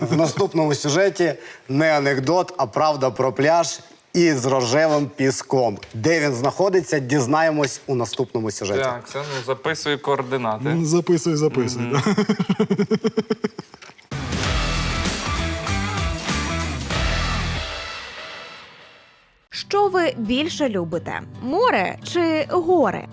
В наступному сюжеті не анекдот, а правда про пляж із рожевим піском. Де він знаходиться, дізнаємось у наступному сюжеті. Так, це ну записую координати. Ну, Записуй, записуй. Що ви більше любите: море чи гори?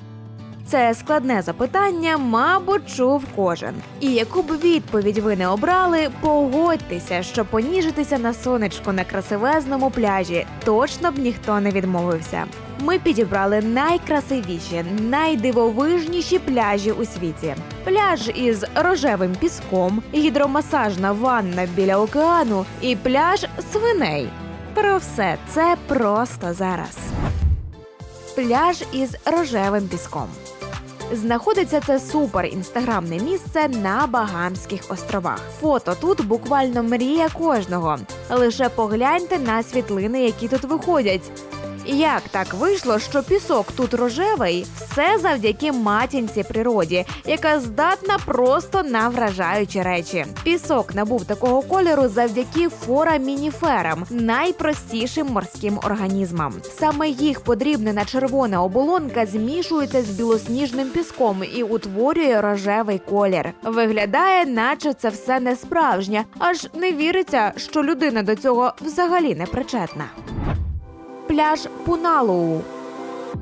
Це складне запитання, мабуть, чув кожен. І яку б відповідь ви не обрали, погодьтеся, що поніжитися на сонечку на красивезному пляжі точно б ніхто не відмовився. Ми підібрали найкрасивіші, найдивовижніші пляжі у світі. Пляж із рожевим піском, гідромасажна ванна біля океану і пляж свиней. Про все це просто зараз. Пляж із рожевим піском. Знаходиться це супер інстаграмне місце на Багамських островах. Фото тут буквально мрія кожного. Лише погляньте на світлини, які тут виходять. Як так вийшло, що пісок тут рожевий? Все завдяки матінці природі, яка здатна просто на вражаючі речі. Пісок набув такого кольору завдяки форамініферам, найпростішим морським організмам. Саме їх подрібнена червона оболонка змішується з білосніжним піском і утворює рожевий колір. Виглядає, наче це все не справжнє, аж не віриться, що людина до цього взагалі не причетна пляж Пуналоу.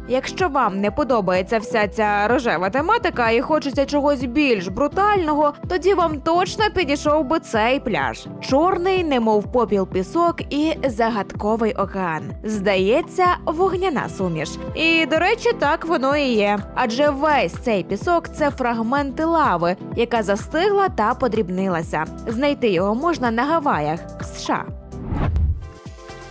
Якщо вам не подобається вся ця рожева тематика і хочеться чогось більш брутального, тоді вам точно підійшов би цей пляж. Чорний, немов попіл пісок і загадковий океан. Здається, вогняна суміш. І до речі, так воно і є. Адже весь цей пісок це фрагменти лави, яка застигла та подрібнилася. Знайти його можна на Гаваях, США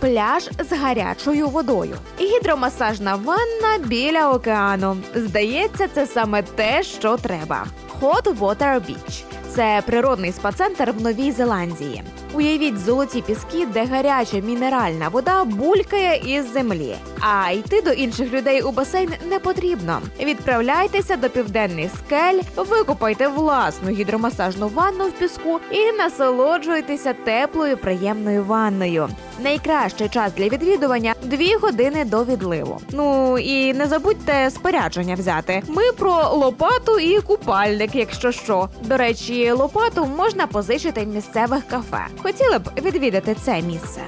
пляж з гарячою водою. Гідромасажна ванна біля океану. Здається, це саме те, що треба. Hot Water Beach – це природний спа-центр в Новій Зеландії. Уявіть золоті піски, де гаряча мінеральна вода булькає із землі. А йти до інших людей у басейн не потрібно. Відправляйтеся до південних скель, викупайте власну гідромасажну ванну в піску і насолоджуйтеся теплою приємною ванною. Найкращий час для відвідування дві години до відливу. Ну і не забудьте спорядження взяти. Ми про лопату і купальник, якщо що. До речі, лопату можна позичити в місцевих кафе. Хотіли б відвідати це місце.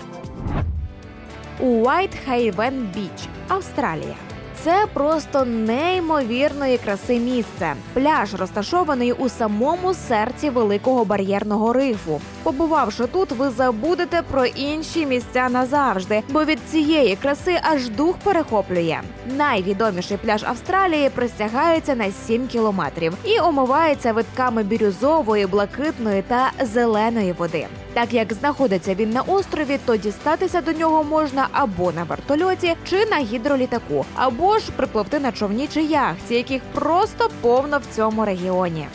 Уайтхейвен Біч, Австралія. Це просто неймовірної краси місце. Пляж розташований у самому серці великого бар'єрного рифу. Побувавши тут, ви забудете про інші місця назавжди, бо від цієї краси аж дух перехоплює. Найвідоміший пляж Австралії простягається на 7 кілометрів і омивається витками бірюзової, блакитної та зеленої води. Так як знаходиться він на острові, то дістатися до нього можна або на вертольоті, чи на гідролітаку, або ж припливти на човні чи яхті, яких просто повно в цьому регіоні.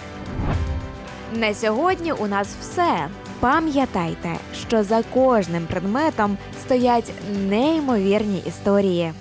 На сьогодні у нас все. Пам'ятайте, що за кожним предметом стоять неймовірні історії.